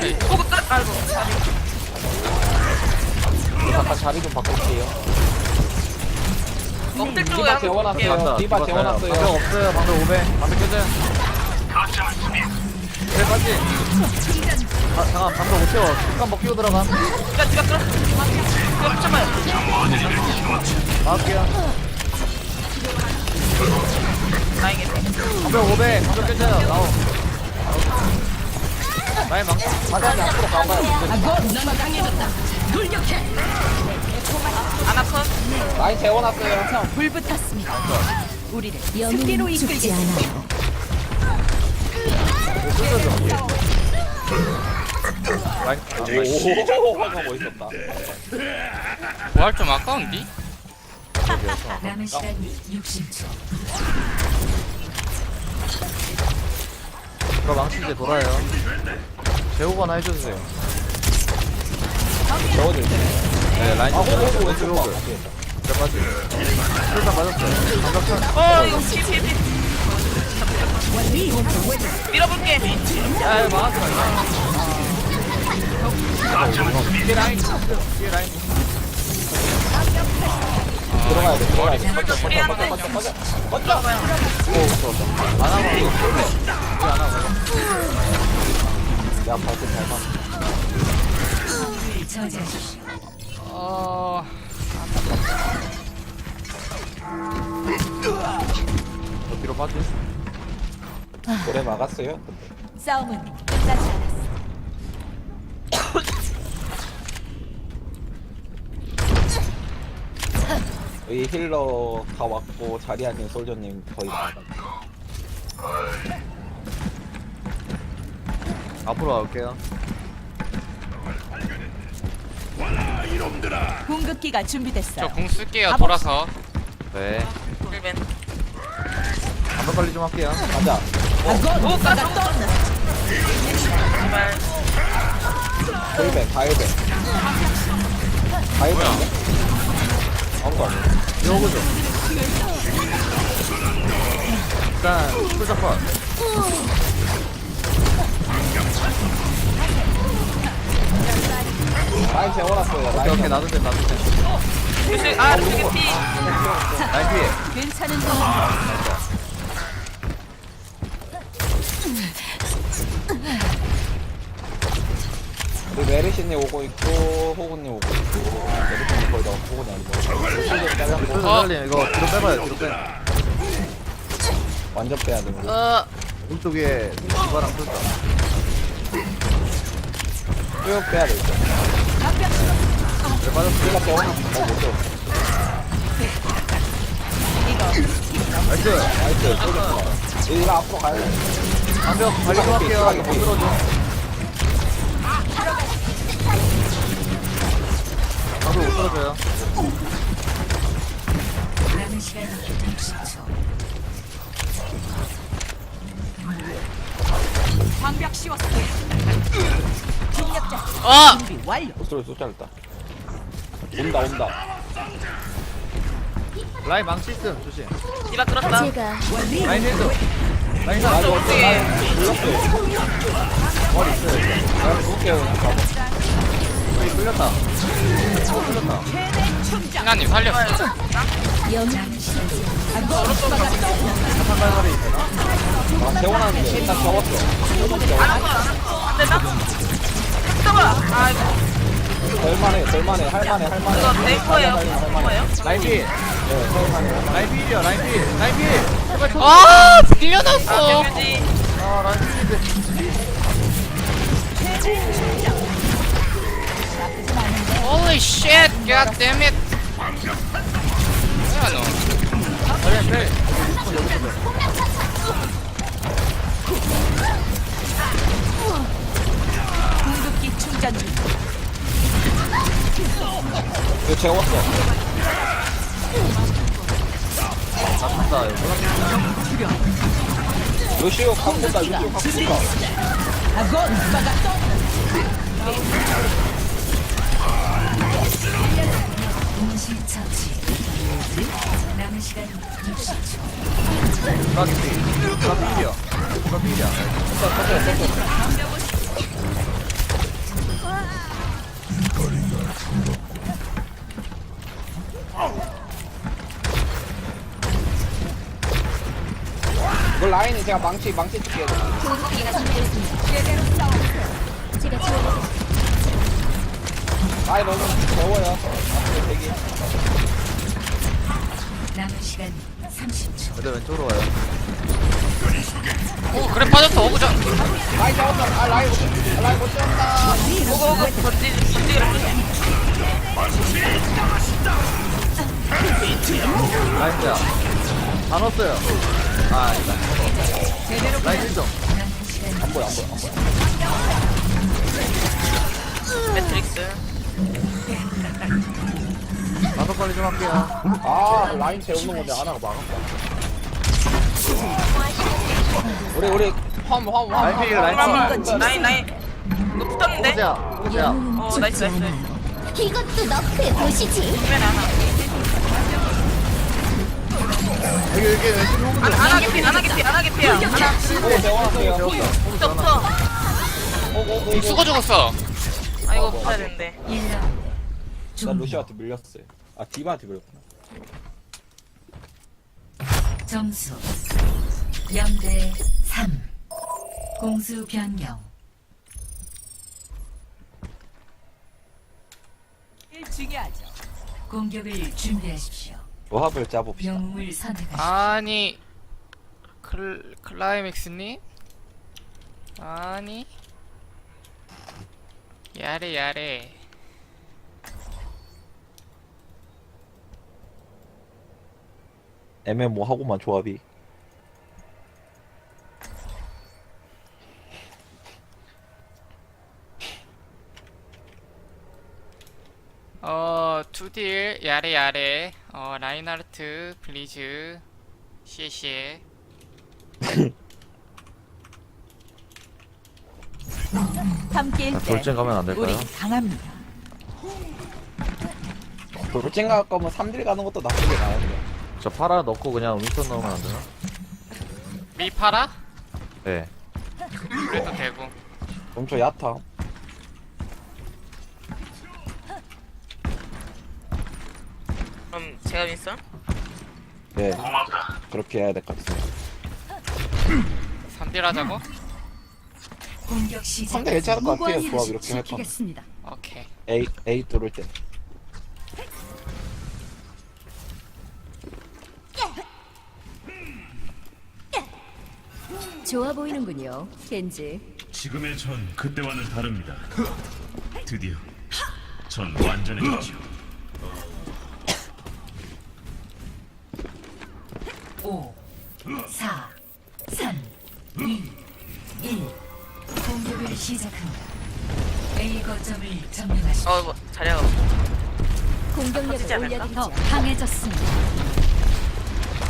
아이고 자리 잠깐 자리 좀 바꿀게요. 디바 재워놨어요. 디바 재워놨어요. 방금 없어요. 방금 500. 방금 껴져요. 그래, 네, 빠지. 아, 잠깐, 방금 못 채워. 잠깐 먹 끼고 들어감. 디바 디바 끌어 맞게요. 다행이네 방금 500. 방금 껴져요. 나오. 나의 망. 바닥에 앞으로 가봐요. 아나콘. 라인 재워놨어요. 불붙었습니다. 우리를 승리로 이끌지 않아요. 라인. 오, 화가 멋있었다. 부활 좀 아까운디? 남은 시간 60초. 저 망치 이제 돌아요. 재우거나 해주세요. 재워줄게요. 네 라인 아, 호구, 왼쪽. 봐. 그래 빠지. 술탄 맞았어요. 천. 어 이거 피피 피. 밀어볼게. 야 막았지 마. 뒤에 라인. 뒤에 라인. 들어가야 돼, 들어가야 돼. 오른쪽 프리 하는데. 꺼져, 꺼져. 들어가요. 안 하고. 이거 안 하고. 야, 발끝 잘 봐. 저지하십시오. 어... 저 뒤로 빠지. 오래 막았어요. 싸움은 끝나지 않았어. 이 힐러 다 왔고 자리 아닌 솔저님 거의 다 나갔어. 앞으로 가볼게요. 공급기가 준비됐어요. 저 궁 쓸게요 돌아서 네. 힐벤. 방벽 관리 좀 할게요. 가자. 오 까져. 제발. 돌배, 가일배. 가일배. 아무도 안 해. 이거 보죠. 일단 풀자 컷. 라인 재워놨어요. 오케이 라인 오케이 나도 돼 나도 돼. 루시 아 루시 피. 라인 피해. 괜찮은 동안 우리 메르신이 오고 있고 호구님 오고 있고 메르신이 거의 다 호구님 아니고 솔저 잘랐고 풀자 살림 이거 뒤로 빼봐요 뒤로 빼. 완전 빼야 돼 우리. 어... 오른쪽에 디바랑 풀자. 쭉 빼야 돼 이제. 그래 빠졌어. 우리가 재워놨어. 못 재워. 나이스. 나이스. 솔저 우리가 앞으로 가야 돼. 방벽 관리 좀 할게요. 못 들어줘. 방벽 못 들어줘요. 남은 시간 60초. 방벽. 중력자 아! 목소리 쏟 잘렸다. 온다 온다. 라인 망치 있음 조심. 디바 끌었다. 라인 힐도. 라인 나 힐. 이거 어떻게? 불렀어요. 머리 있어요. 이제. 내가 볼게요. 그냥 가봐. 여기 풀렸다. 어, 풀렸다. 신나님 살렸어 사탄 갈갈이 있나? 나 재워놨는데 일단 재웠어. 안 된다. 잠깐만. 아이고 될만해, 될만해, 할만해, 할만해. 이거 내 거예요. 할만해, 내 할만해. 거예요. 라인 필. 네, 할만해. 라인 필이야 라인 필. 라인 필. 제발 쳐. 아! 데뷔지. 아 라인 필인데. Holy shit god damn it 뭐야 너 라인 필. 충전 중. 이거 재웠어. 잡는다 이거. 루시오 다 루시오 다 아건 막았어. 동시 처치. 남은 시간 60초. 브라기 필. 브라기 필이야. 브라기 필이야. 라인이 제가 망치 망치 줄게요. 라인 너무 더워요. 앞에 대기 남은 시간 30초. 근데 왼쪽으로 와요. 오 그래 빠졌어. 오그전 라인 잡았다. 아 라인 못 아, 라인 못 잡았다. 오고 오고 번지 번지기를 부시 라인이야? 다 넣었어요 아 아니다 라인 1점 안 보여 안 보여 안 보여 매트릭스 나도 빨리 좀 할게요 아 라인 재우는 건데 하나가 막았다 우리 우리 화물 화물 라인 화물 피해 라인 피해 라인 라인 이거 붙었는데? 호구자 호구자 어 나이스 나이스 이것도 너프에 보시지. 정면 하나 여기 여기 안, 안 하게 피, 안 하게 피, 안 하게 피야. 하나, 붙어. 오오오 죽어 죽었어 아, 이거 붙어야 되는데. 1라운드. 나 루시아한테 밀렸어요 아 디바한테 밀렸구나 점수 0대 3. 공수 변경. 중요하죠. 공격을 준비하십시오. 조합을 짜봅시다. 영웅을 선택하십시오. 아니 클 클라이맥스님? 아니. 야래 야래. 애매모하고만 조합이. 어 투딜 야래 야래 어 라인하르트 블리즈 시에시에 함께일 때 돌진 가면 안 될까요? 우리 강합니다. 돌진 갈 거면 3딜 가는 것도 나쁘게 나는데 저 파라 넣고 그냥 윈스턴 넣으면 안 되나? 미파라 네 그래도 되고 엄청 얕아 그럼 제가 윈선? 네 그렇게 해야 될 것 같습니다 3딜 하자고 공격 시작. 상대 괜찮을 것 같아요 조합 이렇게 할 거면 지키겠습니다. 오케이 A A 뚫을 때 좋아 보이는군요, 겐지. 지금의 전 그때와는 다릅니다. 드디어 전 완전해졌죠. 5, 4, 3, 2, 1. 공격을 시작합니다. A 거점을 점령하십시오. 어, 뭐, 자리가 공격력을 터지지 않을까? 올려드리죠. 더 강해졌습니다.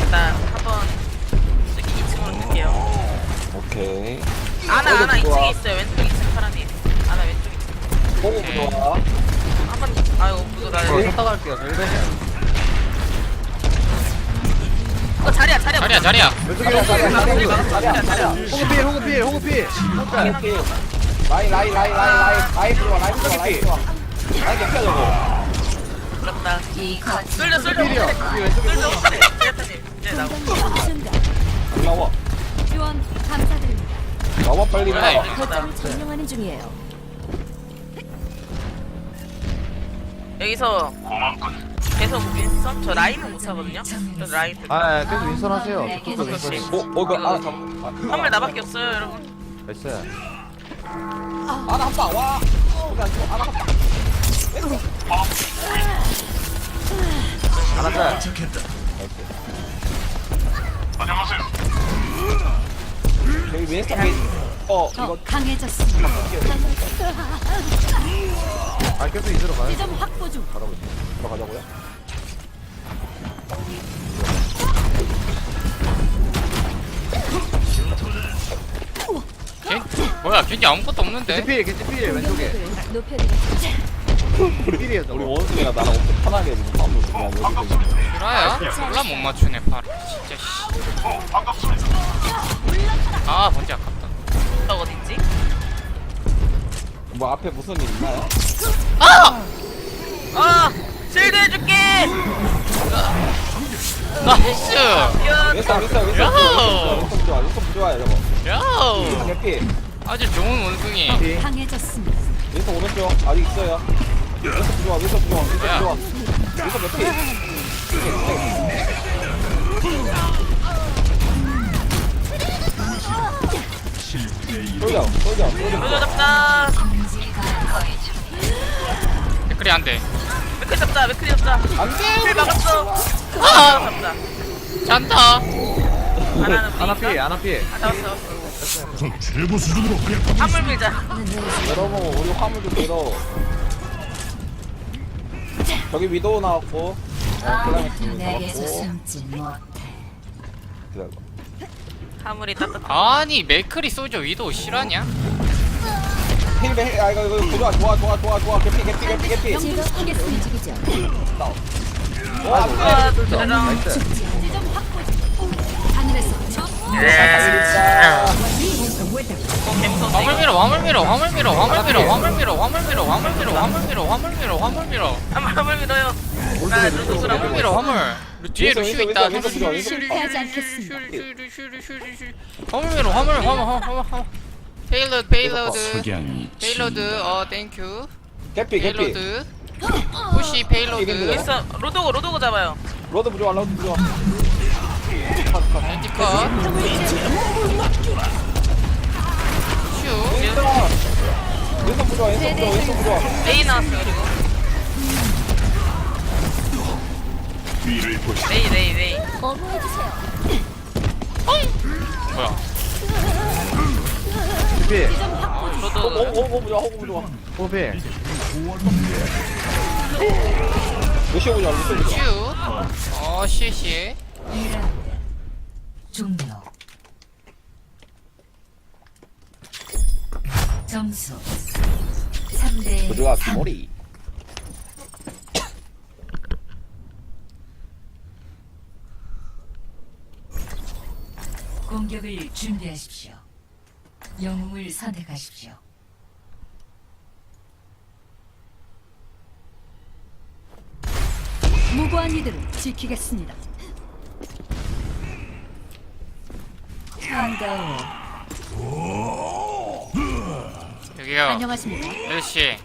일단 한번 저기 2층으로 갈게요. 오케이 아나, 아나 좋아. 2층에 있어요. 왼쪽 2층 사람이. 아나 왼쪽 2층. 보고 부좋아 한번, 아이고, 무도 어 나를. 쳤다 갈게요 저 1벤이야 어, 자리야, 자리야. 자리야 자리야. 왼쪽에 호구 자리야 자리야 자리야 호구 필 호구 필 호구 필 라인 필. 라인 라인 라인 라인 라인. 라인 들어와 라인 들어와 라인 들어와. 라인 개피야 저거 거점 쏠려, 쏠려. 필이야 여기 왼쪽에 쏠려, 나오고. 순간 올라와. 지원 감사드립니다. 나와 빨리 나와. 이제. 거점을 점령하는 중이에요. 여기서 계속 윈선? 저 라인은 못하거든요? 저 라인. 아 계속 윈스턴 하세요 저쪽도 윈스턴이 어? 어 이거 아 잠깐 한물 나밖에 없어요, 여러분. 나이스 아 나 한방 와 거기 안 좋아 아나 한방 하나 짤 도착했다. 여기 윈스턴 윈 어, 더 이거 강해졌습니다. 아 계속 이대로 가요 지점 확보 중. 들어가자고요 겐 뭐야 겐지 아무것도 없는데? 겐지 필 왼쪽에. 우리 저거 원숭이가 나랑 엄청 편하게 지금 싸움을 그냥 여기서 지금 유라야 졸라 못 맞추네 파라 진짜 씨 아 번지 아깝다. 너 어딨지? 뭐 앞에 무슨 일 있나요? 아! 실드 해줄게! 나이스 윈스턴 부좋아 윈스턴 부좋아요 저거 야 개피 아주 좋은 원숭이. 윈스턴 오른쪽 아직 있어요 윈스턴 부좋아 윈스턴 야. 부좋아 윈스턴 몇피 쏠져 쏠져 쏠져 로저 잡자. 댓글이 안 돼 맥크리 잡자. 맥크리 잡자. 안돼 힐 막았어. 아 아, 잡자. 잔다 하나 피해 하나 피해 아, 잡았어. 잡았어. 전 최고 수준으로 그냥 화물 밀자. 여러분 우리 화물 좀 밀어 저기 위도우 나왔고 어, 클라이맥스 내게서 숨지 못해. 기다려봐 화물이 따뜻해. 아니 맥크리 소저 위도우 실화냐? 힐베 힐, 아 이거 이거 좋아 좋아 좋아 좋아 좋아 개피 개피 개피 개피. 제가 하겠습니다. 와 안돼 아, 뚫죠 짜잔. 나이스. 지점 확보. 하늘에서 저 화물 밀어 화물 밀어 화물 밀어 화물 밀어 화물 밀어 화물 밀어 화물 밀어 화물 밀어 화물 밀어 화물 밀어 화물 밀어요. 아, 루드스랑 화물 밀어 화물. 뒤에 루슈 있다. 화물 밀어 화물 화물 화물 화물 페일로드 페일로드 석양이 페일로드 어 땡큐 개피 개피. 페일로드 푸시 페일로드. 있어. 로도고 로도고 잡아요. 로드 부좋아 로드 부좋아 앤티컷 슈 윈스턴 윈스턴 부좋아 윈스턴 부좋아 윈스턴 부좋아 메이 나왔어요. 그리고. 뒤를 보시 메이 메이 메이. 뭐야 호피 저도 호구 보자 호구 보자 호피 루시오 보자 루시오 보자 슈. 어, 시시. 종료. 점수 3대 도주가 머리 공격을 준비하십시오. 영웅을 선택하십시오. 무고한 이들을 지키겠습니다. 반가워. 여기요 안녕하십니까? 아저씨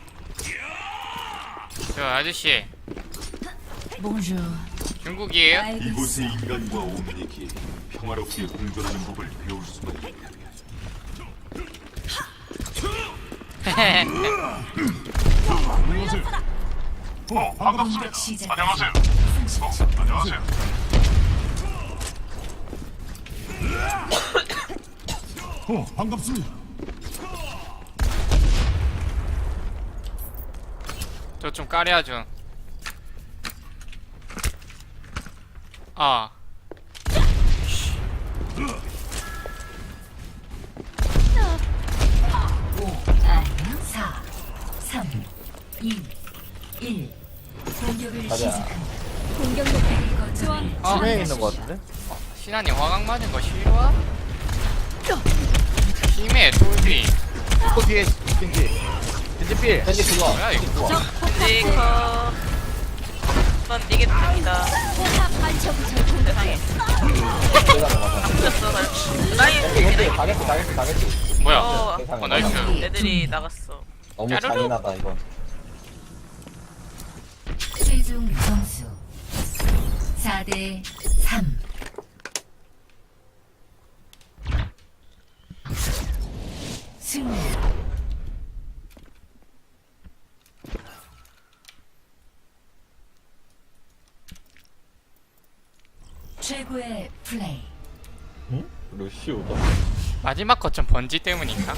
저 아저씨 봉주. 중국이에요? 이곳의 인간과 오민에게 평화롭게 공존하는 법을 배울 수만 있다. 어, 반갑습니다. 안녕하세요. 어, 안녕하세요. 어, 반갑습니다. 저 좀 까려야죠. 아. 있는 거 같은데 신한이 화강 맞은 거 싫어? 힘에 돌비 호 뒤에 겐지 겐지 피해 겐지 뭐야 이거 리커. 한번. 세상에. 붙였어. 라인 다개피 다개피 다개피 뭐야 어, 어 나이스 애들이 나갔어. 너무 짜르르. 잔인하다 이건 최종 점수 4대 3. 승리. 최고의 플레이. 루시오다 마지막 거점 번지 때문인가?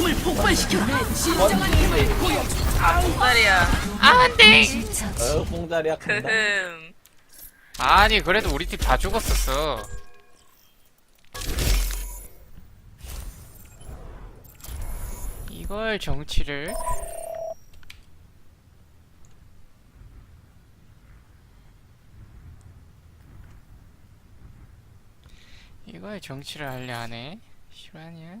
힘을 폭발시켜라. 네, 진정한 힘을 보여. 아, 뽕다리야. 아, 안 돼! 어, 봉다리야, 큰 아니, 그래도 우리 팀 다 죽었었어 이걸 정치를 이걸 정치를 할래 하네 실화냐